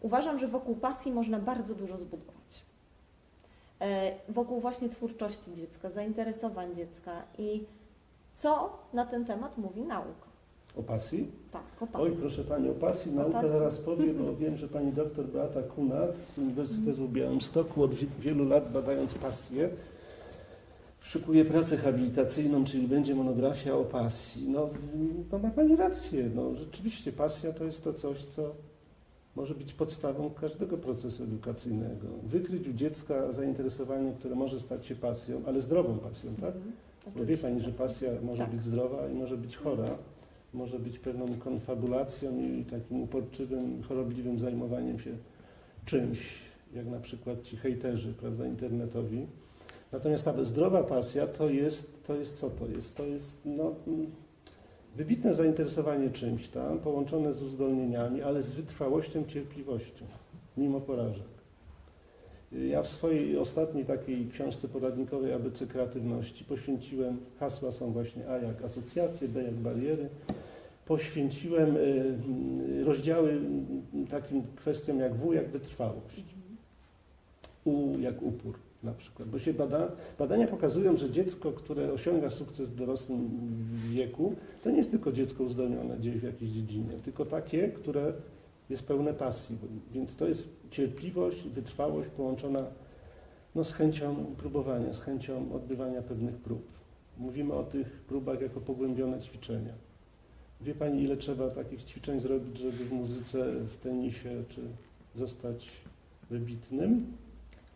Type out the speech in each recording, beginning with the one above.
uważam, że wokół pasji można bardzo dużo zbudować. E, Wokół właśnie twórczości dziecka, zainteresowań dziecka i co na ten temat mówi nauka. O pasji? Tak, o Oj, pasji. proszę Pani, o pasji nauka pasji. zaraz powie, bo wiem, że Pani doktor Beata Kunat z Uniwersytetu w Białymstoku od wi- wielu lat badając pasję, szykuje pracę habilitacyjną, czyli będzie monografia o pasji. No, no ma Pani rację, no, rzeczywiście pasja to jest to coś, co może być podstawą każdego procesu edukacyjnego. Wykryć u dziecka zainteresowanie, które może stać się pasją, ale zdrową pasją, tak? Mhm, Bo wie. Pani, że pasja może Tak. być zdrowa i może być chora, może być pewną konfabulacją i takim uporczywym, chorobliwym zajmowaniem się czymś, jak na przykład ci hejterzy, prawda, internetowi. Natomiast ta zdrowa pasja to jest, to jest co to jest? To jest no, mm, wybitne zainteresowanie czymś tam, połączone z uzdolnieniami, ale z wytrwałością, cierpliwością, mimo porażek. Ja w swojej ostatniej takiej książce poradnikowej ABC Kreatywności poświęciłem, hasła są właśnie A jak asocjacje, B jak bariery, poświęciłem y, y, rozdziały y, takim kwestiom jak W jak wytrwałość, U jak upór na przykład, bo się bada, badania pokazują, że dziecko, które osiąga sukces w dorosłym wieku, to nie jest tylko dziecko uzdolnione gdzieś w jakiejś dziedzinie, tylko takie, które jest pełne pasji, więc to jest cierpliwość, wytrwałość połączona no, z chęcią próbowania, z chęcią odbywania pewnych prób. Mówimy o tych próbach jako pogłębione ćwiczenia. Wie Pani, ile trzeba takich ćwiczeń zrobić, żeby w muzyce, w tenisie, czy zostać wybitnym?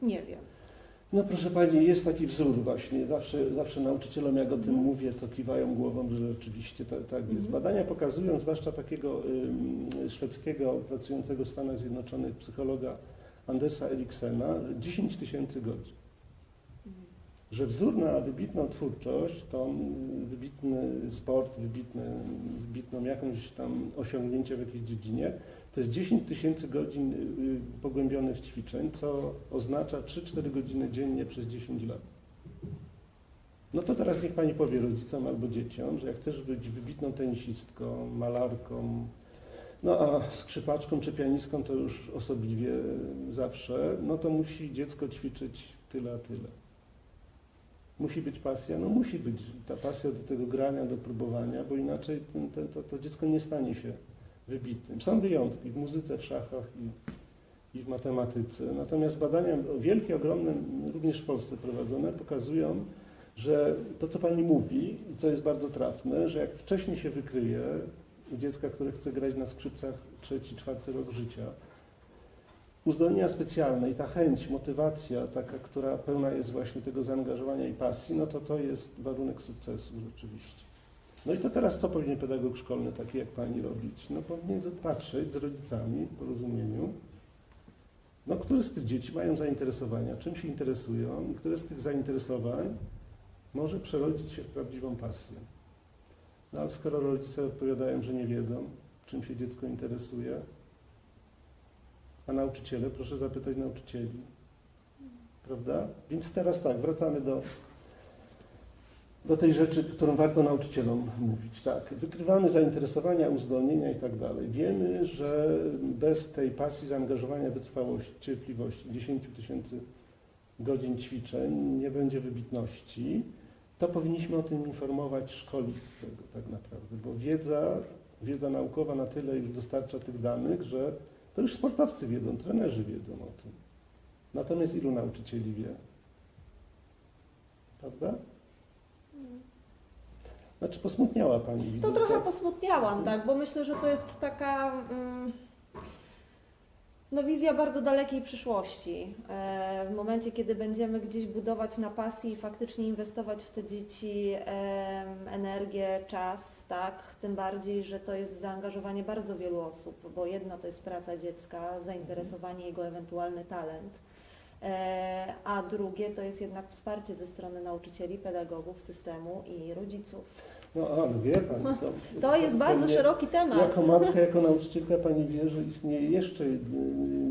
Nie wiem. No proszę Pani, jest taki wzór właśnie. Zawsze, zawsze nauczycielom, jak o tym Mhm. mówię, to kiwają głową, że rzeczywiście tak, tak jest. Mhm. Badania pokazują, zwłaszcza takiego ym, szwedzkiego, pracującego w Stanach Zjednoczonych psychologa Andersa Eriksena, 10 tysięcy godzin. Że wzór na wybitną twórczość, y, wybitny sport, wybitny, wybitną jakąś tam osiągnięcie w jakiejś dziedzinie, to jest 10 tysięcy godzin y, y, pogłębionych ćwiczeń, co oznacza 3-4 godziny dziennie przez 10 lat. No to teraz niech Pani powie rodzicom albo dzieciom, że jak chcesz być wybitną tenisistką, malarką, no a skrzypaczką czy pianistką to już osobliwie zawsze, no to musi dziecko ćwiczyć tyle a tyle. Musi być pasja? No musi być ta pasja do tego grania, do próbowania, bo inaczej ten, ten, to, to dziecko nie stanie się wybitnym. Są wyjątki w muzyce, w szachach i, i w matematyce. Natomiast badania wielkie, ogromne, również w Polsce prowadzone, pokazują, że to, co Pani mówi, co jest bardzo trafne, że jak wcześniej się wykryje u dziecka, które chce grać na skrzypcach trzeci, czwarty rok życia, uzdolnienia specjalne i ta chęć, motywacja taka, która pełna jest właśnie tego zaangażowania i pasji, no to to jest warunek sukcesu rzeczywiście. No i to teraz co powinien pedagog szkolny, taki jak Pani robić? No powinien patrzeć z rodzicami w porozumieniu, no które z tych dzieci mają zainteresowania, czym się interesują i które z tych zainteresowań może przerodzić się w prawdziwą pasję. No ale skoro rodzice odpowiadają, że nie wiedzą, czym się dziecko interesuje, a nauczyciele, proszę zapytać nauczycieli. Prawda? Więc teraz tak, wracamy do, do tej rzeczy, którą warto nauczycielom mówić. Tak, wykrywamy zainteresowania, uzdolnienia i tak dalej. Wiemy, że bez tej pasji, zaangażowania, wytrwałości, cierpliwości, 10 tysięcy godzin ćwiczeń nie będzie wybitności. To powinniśmy o tym informować, szkolić z tego tak naprawdę, bo wiedza, wiedza naukowa na tyle już dostarcza tych danych, że to już sportowcy wiedzą, trenerzy wiedzą o tym. Natomiast ilu nauczycieli wie? Prawda? Znaczy posmutniała Pani. widzę, To trochę tak? posmutniałam, tak, bo myślę, że to jest taka mm, no, wizja bardzo dalekiej przyszłości. E, w momencie, kiedy będziemy gdzieś budować na pasji i faktycznie inwestować w te dzieci energię, czas, tak, tym bardziej, że to jest zaangażowanie bardzo wielu osób, bo jedno to jest praca dziecka, zainteresowanie jego ewentualny talent. E, A drugie to jest jednak wsparcie ze strony nauczycieli, pedagogów, systemu i rodziców. No, a, no wie Pani, to, To jest bardzo pewnie szeroki temat. Jako matka, jako nauczycielka Pani wie, że istnieje jeszcze y,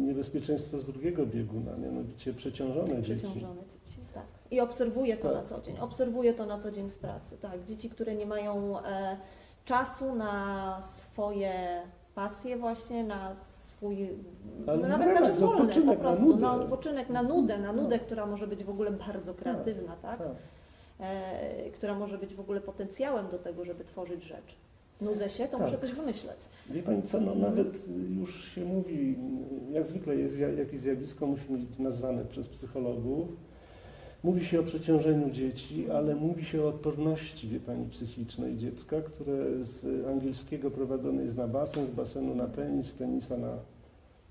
niebezpieczeństwo z drugiego bieguna, mianowicie przeciążone dzieci. Przeciążone dzieci, tak. I obserwuję to Tak. na co dzień. Obserwuję to na co dzień w pracy, tak. Dzieci, które nie mają e, czasu na swoje pasje właśnie, na swój, Ale no, na nawet na czas wolny po na prostu, nudę. na odpoczynek, na nudę, na nudę, No. która może być w ogóle bardzo kreatywna, tak? Tak. E, która może być w ogóle potencjałem do tego, żeby tworzyć rzecz. Nudzę się, to Tak. muszę coś wymyśleć. Wie Pani co, no Mhm. nawet już się mówi, jak zwykle jest jakieś zjawisko, musi być nazwane przez psychologów. Mówi się o przeciążeniu dzieci, ale mówi się o odporności, wie Pani, psychicznej dziecka, które z angielskiego prowadzone jest na basen, z basenu na tenis, z tenisa na,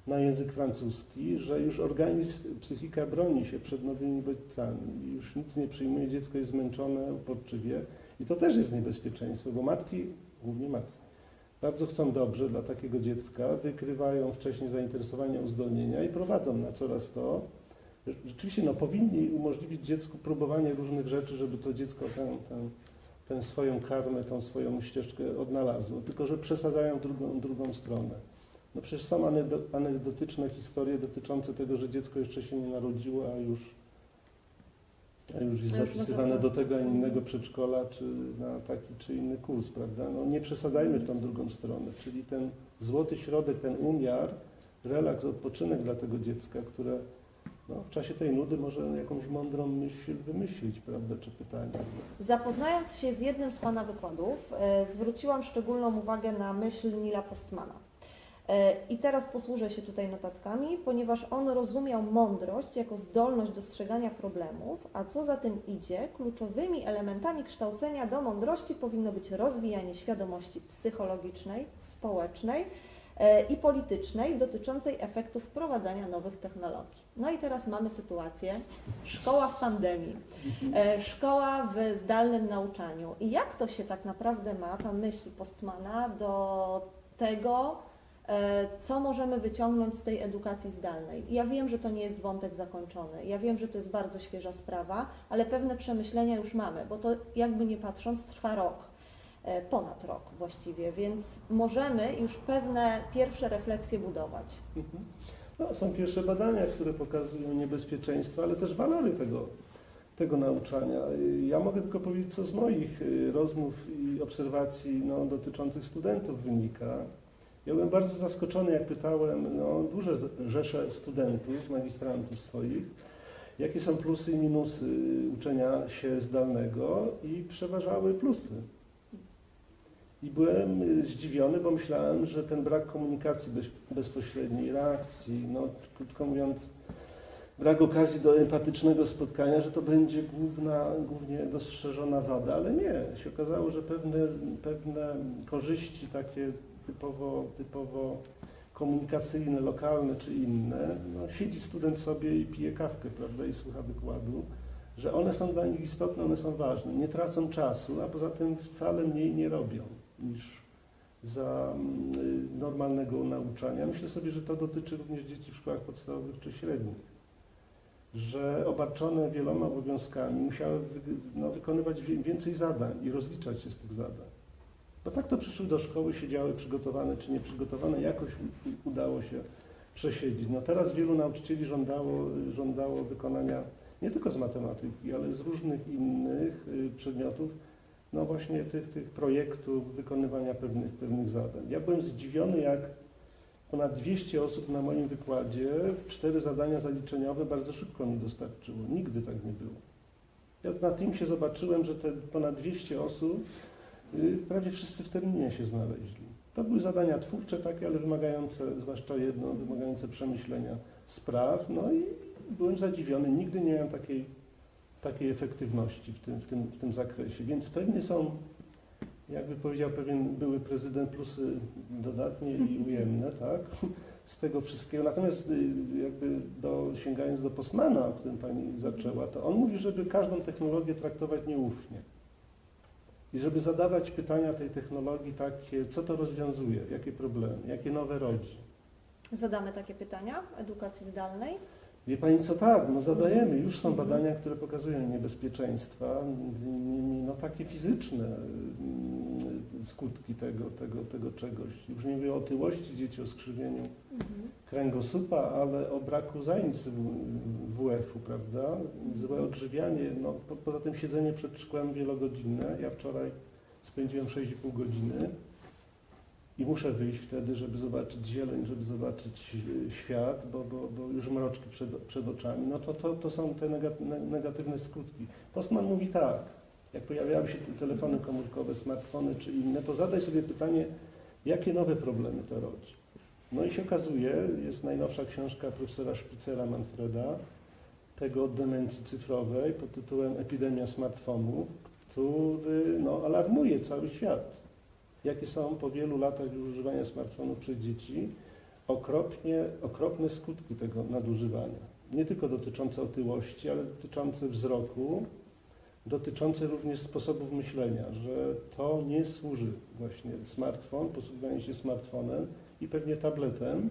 na język francuski, że już organizm, psychika broni się przed nowymi bodźcami. Już nic nie przyjmuje, dziecko jest zmęczone uporczywie i to też jest niebezpieczeństwo, bo matki, głównie matki, bardzo chcą dobrze dla takiego dziecka, wykrywają wcześniej zainteresowania, uzdolnienia i prowadzą na coraz to. Rzeczywiście no, powinni umożliwić dziecku próbowanie różnych rzeczy, żeby to dziecko tę, swoją karmę, tą swoją ścieżkę odnalazło, tylko że przesadzają drugą, drugą stronę. No przecież są anegdo- anegdotyczne historie dotyczące tego, że dziecko jeszcze się nie narodziło, a już, a już jest już zapisywane do pewno. tego, innego przedszkola, czy na taki, czy inny kurs, prawda? No nie przesadzajmy w tą drugą stronę, czyli ten złoty środek, ten umiar, relaks, odpoczynek dla tego dziecka, które no, w czasie tej nudy może jakąś mądrą myśl wymyślić, prawda, czy pytanie. Zapoznając się z jednym z Pana wykładów, e, zwróciłam szczególną uwagę na myśl Nila Postmana. E, I teraz posłużę się tutaj notatkami, ponieważ on rozumiał mądrość jako zdolność dostrzegania problemów, a co za tym idzie, kluczowymi elementami kształcenia do mądrości powinno być rozwijanie świadomości psychologicznej, społecznej e, i politycznej dotyczącej efektów wprowadzania nowych technologii. No i teraz mamy sytuację, szkoła w pandemii. E, Szkoła w zdalnym nauczaniu. I jak to się tak naprawdę ma, ta myśl Postmana, do tego, co możemy wyciągnąć z tej edukacji zdalnej? Ja wiem, że to nie jest wątek zakończony. Ja wiem, że to jest bardzo świeża sprawa, ale pewne przemyślenia już mamy, bo to jakby nie patrząc trwa rok. e, Ponad rok właściwie, więc możemy już pewne pierwsze refleksje budować. Mhm. No, są pierwsze badania, które pokazują niebezpieczeństwa, ale też walory tego, tego nauczania. Ja mogę tylko powiedzieć, co z moich y, rozmów i obserwacji no, dotyczących studentów wynika. Ja byłem bardzo zaskoczony, jak pytałem no, duże rzesze studentów, magistrantów swoich, jakie są plusy i minusy uczenia się zdalnego i przeważały plusy. I byłem y, zdziwiony, bo myślałem, że ten brak komunikacji bez, bezpośredniej, reakcji, no krótko mówiąc, brak okazji do empatycznego spotkania, że to będzie główna, głównie dostrzeżona wada, ale nie. Się okazało, że pewne, pewne korzyści takie typowo, typowo komunikacyjne, lokalne czy inne, no, siedzi student sobie i pije kawkę, prawda, i słucha wykładu, że one są dla nich istotne, one są ważne, nie tracą czasu, a poza tym wcale mniej nie robią niż za mm, y, normalnego nauczania. Myślę sobie, że to dotyczy również dzieci w szkołach podstawowych czy średnich, że obarczone wieloma obowiązkami musiały no, wykonywać więcej zadań i rozliczać się z tych zadań. Bo tak to przyszły do szkoły, siedziały przygotowane czy nieprzygotowane, jakoś udało się przesiedzieć. No teraz wielu nauczycieli żądało, żądało wykonania nie tylko z matematyki, ale z różnych innych y, przedmiotów, no właśnie tych, tych projektów, wykonywania pewnych, pewnych zadań. Ja byłem zdziwiony, jak ponad 200 osób na moim wykładzie, cztery zadania zaliczeniowe bardzo szybko mi dostarczyło. Nigdy tak nie było. Ja na tym się zobaczyłem, że te ponad 200 osób, y, prawie wszyscy w terminie się znaleźli. To były zadania twórcze takie, ale wymagające, zwłaszcza jedno, wymagające przemyślenia spraw, no i byłem zadziwiony, nigdy nie miałem takiej, takiej efektywności w tym, w, tym, w tym zakresie, więc pewnie są, jakby powiedział pewien były prezydent, plusy dodatnie i ujemne, tak, z tego wszystkiego. Natomiast y, jakby do, sięgając do Postmana, o którym Pani zaczęła, to on mówi, żeby każdą technologię traktować nieufnie. I żeby zadawać pytania tej technologii takie, co to rozwiązuje, jakie problemy, jakie nowe rodzi. Zadamy takie pytania edukacji zdalnej. Wie Pani co, tak, no zadajemy. Już są badania, które pokazują niebezpieczeństwa, między innymi no, takie fizyczne skutki tego, tego, tego czegoś. Już nie mówię o otyłości dzieci, o skrzywieniu kręgosłupa, ale o braku zajęć WF-u, prawda? Złe odżywianie, no, po, poza tym siedzenie przed szkłem wielogodzinne. Ja wczoraj spędziłem 6,5 godziny i muszę wyjść wtedy, żeby zobaczyć zieleń, żeby zobaczyć e, świat, bo, bo, bo już mroczki przed, przed oczami, no to, to, to są te nega- ne- negatywne skutki. Postman mówi tak, jak pojawiały się te telefony komórkowe, smartfony czy inne, to zadaj sobie pytanie, jakie nowe problemy to rodzi. No i się okazuje, jest najnowsza książka profesora Spicera Manfreda, tego od demencji cyfrowej pod tytułem Epidemia smartfonów, który no, alarmuje cały świat. Jakie są po wielu latach używania smartfonów przez dzieci okropnie, okropne skutki tego nadużywania. Nie tylko dotyczące otyłości, ale dotyczące wzroku, dotyczące również sposobów myślenia, że to nie służy właśnie smartfon, posługiwanie się smartfonem i pewnie tabletem,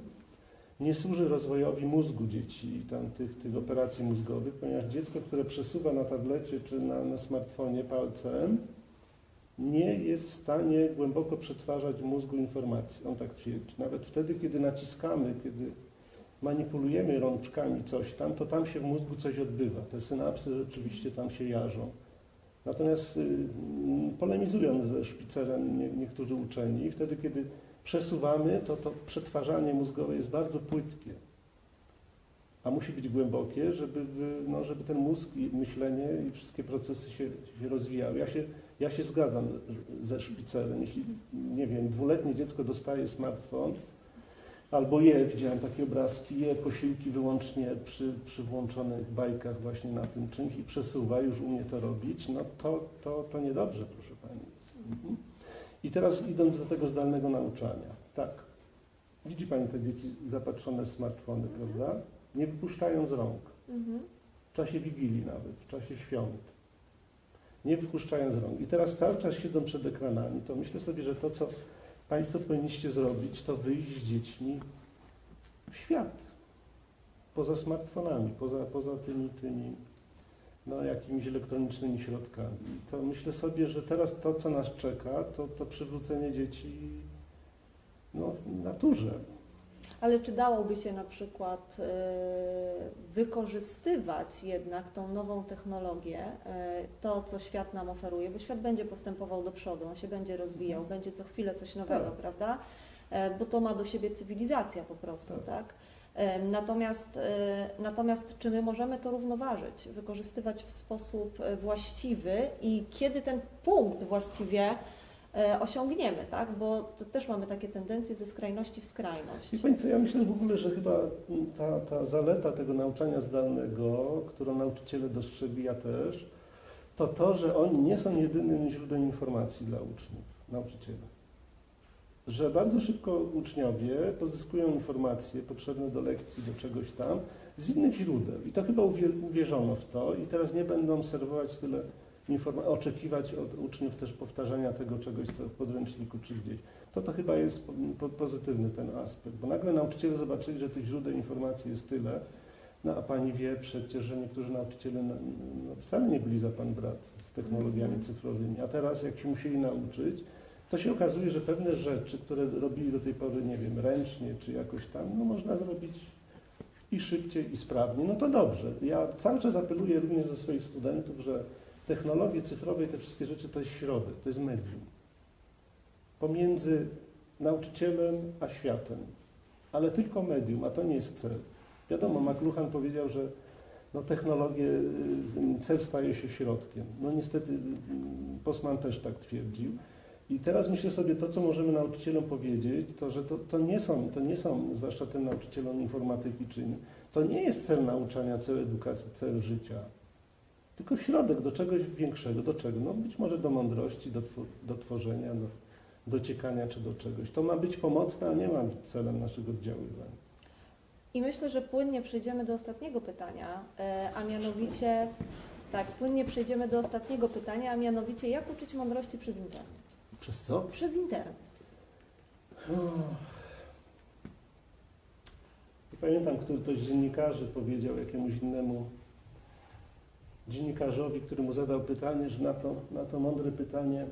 nie służy rozwojowi mózgu dzieci i tam tych, tych operacji mózgowych, ponieważ dziecko, które przesuwa na tablecie czy na, na smartfonie palcem, nie jest w stanie głęboko przetwarzać w mózgu informacji. On tak twierdzi. Nawet wtedy, kiedy naciskamy, kiedy manipulujemy rączkami coś tam, to tam się w mózgu coś odbywa. Te synapsy rzeczywiście tam się jarzą. Natomiast y, mm, polemizują ze szpicerem nie, niektórzy uczeni wtedy, kiedy przesuwamy, to to przetwarzanie mózgowe jest bardzo płytkie. A musi być głębokie, żeby, by- no, żeby ten mózg i myślenie i wszystkie procesy się, się rozwijały. Ja się, ja się zgadzam ze szpicerem. Jeśli, nie wiem, dwuletnie dziecko dostaje smartfon, albo je, widziałem takie obrazki, je posiłki wyłącznie przy, przy włączonych bajkach właśnie na tym czymś i przesuwa, już umie to robić, no to, to, to niedobrze, proszę Pani. Mhm. I teraz idąc do tego zdalnego nauczania. Tak, widzi Pani te dzieci zapatrzone w smartfony, prawda? Nie wypuszczają z rąk. Mhm. W czasie Wigilii nawet, w czasie świąt. Nie wypuszczają z rąk. I teraz cały czas siedzą przed ekranami, to myślę sobie, że to, co Państwo powinniście zrobić, to wyjść z dziećmi w świat. Poza smartfonami, poza, poza tymi, tymi no, jakimiś elektronicznymi środkami. To myślę sobie, że teraz to, co nas czeka, to, to przywrócenie dzieci no, naturze. Ale czy dałoby się na przykład y, wykorzystywać jednak tą nową technologię, y, to co świat nam oferuje, bo świat będzie postępował do przodu, on się będzie rozwijał, będzie co chwilę coś nowego, Tak. prawda? E, Bo to ma do siebie cywilizacja po prostu, Tak. tak? E, Natomiast, e, natomiast czy my możemy to równoważyć, wykorzystywać w sposób e, właściwy i kiedy ten punkt właściwie e, osiągniemy, tak? Bo to też mamy takie tendencje ze skrajności w skrajność. I Pani co, ja myślę w ogóle, że chyba ta, ta zaleta tego nauczania zdalnego, którą nauczyciele dostrzegli, ja też, to to, że oni nie są jedynym źródłem informacji dla uczniów, nauczyciele. Że bardzo szybko uczniowie pozyskują informacje potrzebne do lekcji, do czegoś tam, z innych źródeł. I to chyba uwier- uwierzono w to i teraz nie będą serwować tyle oczekiwać od uczniów też powtarzania tego czegoś, co w podręczniku czy gdzieś. To to chyba jest po, po, pozytywny ten aspekt, bo nagle nauczyciele zobaczyli, że tych źródeł informacji jest tyle, no a pani wie przecież, że niektórzy nauczyciele no, no, wcale nie byli za pan brat z technologiami Mhm. cyfrowymi, a teraz jak się musieli nauczyć, to się okazuje, że pewne rzeczy, które robili do tej pory, nie wiem, ręcznie czy jakoś tam, no można zrobić i szybciej, i sprawniej. No to dobrze. Ja cały czas apeluję również do swoich studentów, że technologie cyfrowe i te wszystkie rzeczy to jest środek, to jest medium. Pomiędzy nauczycielem a światem. Ale tylko medium, a to nie jest cel. Wiadomo, McLuhan powiedział, że no, technologie, y, cel staje się środkiem. No niestety y, Postman też tak twierdził. I teraz myślę sobie, to co możemy nauczycielom powiedzieć, to że to, to, nie, są, to nie są, zwłaszcza tym nauczycielom informatyki czy innym, to nie jest cel nauczania, cel edukacji, cel życia, tylko środek do czegoś większego. Do czego? No być może do mądrości, do, do tworzenia, do dociekania czy do czegoś. To ma być pomocne, a nie ma być celem naszego oddziaływania. I myślę, że płynnie przejdziemy do ostatniego pytania, e, a mianowicie, tak, płynnie przejdziemy do ostatniego pytania, a mianowicie jak uczyć mądrości przez internet? Przez co? Przez internet. Pamiętam, który ktoś z dziennikarzy powiedział jakiemuś innemu dziennikarzowi, który mu zadał pytanie, że na to, na to mądre pytanie.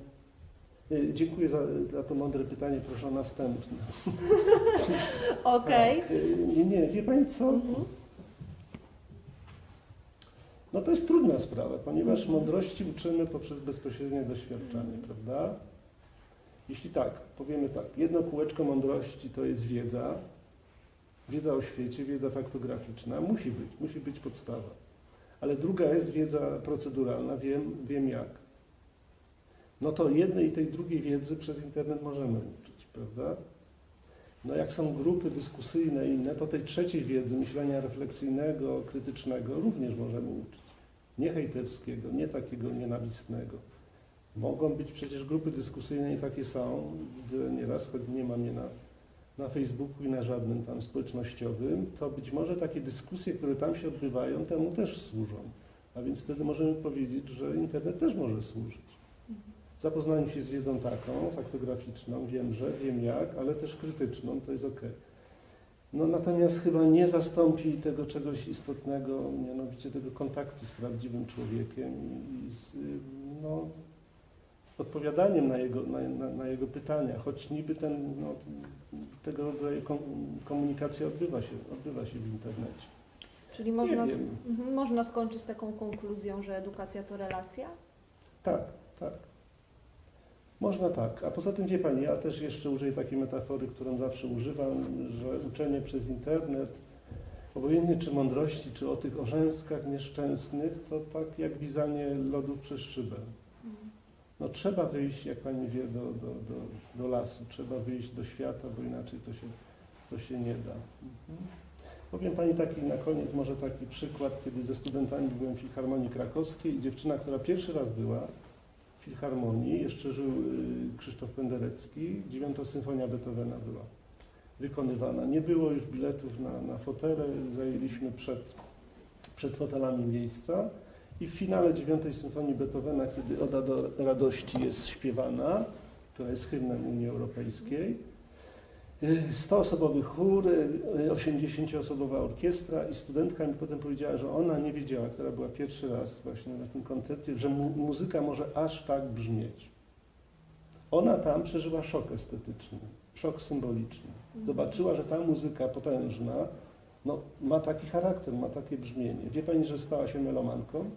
y, Dziękuję za, za to mądre pytanie, proszę o następne. Okej. Tak, y, nie, nie, wie Pani co? Mhm. No to jest trudna sprawa, ponieważ mądrości uczymy poprzez bezpośrednie doświadczenie, prawda? Jeśli tak, powiemy tak, jedno kółeczko mądrości to jest wiedza, wiedza o świecie, wiedza faktograficzna, musi być, musi być podstawa. Ale druga jest wiedza proceduralna, wiem, wiem jak. No to jednej i tej drugiej wiedzy przez internet możemy uczyć, prawda? No jak są grupy dyskusyjne i inne, to tej trzeciej wiedzy, myślenia refleksyjnego, krytycznego również możemy uczyć. Nie hejterskiego, nie takiego nienawistnego. Mogą być przecież grupy dyskusyjne i takie są, widzę nieraz, choć nie mam je na Facebooku i na żadnym tam społecznościowym, to być może takie dyskusje, które tam się odbywają, temu też służą. A więc wtedy możemy powiedzieć, że internet też może służyć. Zapoznaniu się z wiedzą taką, faktograficzną, wiem, że, wiem jak, ale też krytyczną, to jest ok. No natomiast chyba nie zastąpi tego czegoś istotnego, mianowicie tego kontaktu z prawdziwym człowiekiem i, i z, y, no, odpowiadaniem na jego, na, na, na jego pytania, choć niby ten, no, tego rodzaju kom, komunikacja odbywa się, odbywa się w internecie. Czyli można, wiem. mhm, można skończyć taką konkluzją, że edukacja to relacja? Tak, tak. Można tak. A poza tym wie Pani, ja też jeszcze użyję takiej metafory, którą zawsze używam, że uczenie przez internet, obojętnie czy mądrości, czy o tych orzęskach nieszczęsnych, to tak jak lizanie lodów przez szybę. No trzeba wyjść, jak Pani wie, do, do, do, do lasu, trzeba wyjść do świata, bo inaczej to się, to się nie da. Mhm. Powiem Pani taki na koniec może taki przykład, kiedy ze studentami byłem w Filharmonii Krakowskiej i dziewczyna, która pierwszy raz była w Filharmonii, jeszcze żył y, Krzysztof Penderecki, dziewiąta symfonia Beethovena była wykonywana. Nie było już biletów na, na fotele, zajęliśmy przed, przed fotelami miejsca i w finale dziewiątej symfonii Beethovena, kiedy Oda do radości jest śpiewana, która jest hymnem Unii Europejskiej, 100-osobowy chór, y, 80-osobowa orkiestra i studentka mi potem powiedziała, że ona nie wiedziała, która była pierwszy raz właśnie na tym koncercie, że mu muzyka może aż tak brzmieć. Ona tam przeżyła szok estetyczny, szok symboliczny. Zobaczyła, że ta muzyka potężna no, ma taki charakter, ma takie brzmienie. Wie Pani, że stała się melomanką?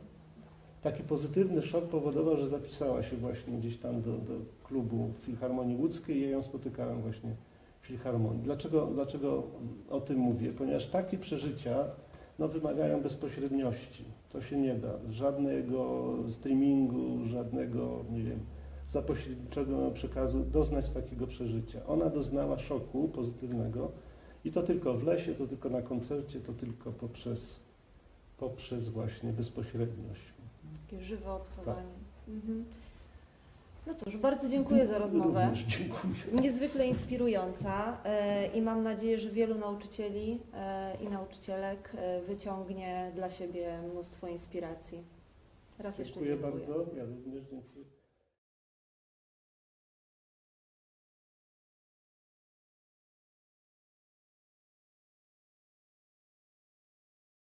Taki pozytywny szok powodował, że zapisała się właśnie gdzieś tam do, do klubu Filharmonii Łódzkiej i ja ją spotykałem właśnie Filharmonii. Dlaczego, dlaczego o tym mówię? Ponieważ takie przeżycia no, wymagają bezpośredniości. To się nie da. Żadnego streamingu, żadnego, nie wiem, zapośredniczego przekazu doznać takiego przeżycia. Ona doznała szoku pozytywnego i to tylko w lesie, to tylko na koncercie, to tylko poprzez, poprzez właśnie bezpośredniość. Takie żywe obcowanie. Mhm. No cóż, bardzo dziękuję za rozmowę. Również dziękuję. Niezwykle inspirująca e, i mam nadzieję, że wielu nauczycieli e, i nauczycielek e, wyciągnie dla siebie mnóstwo inspiracji. Raz jeszcze Dziękuję dziękuję. bardzo. Ja również dziękuję.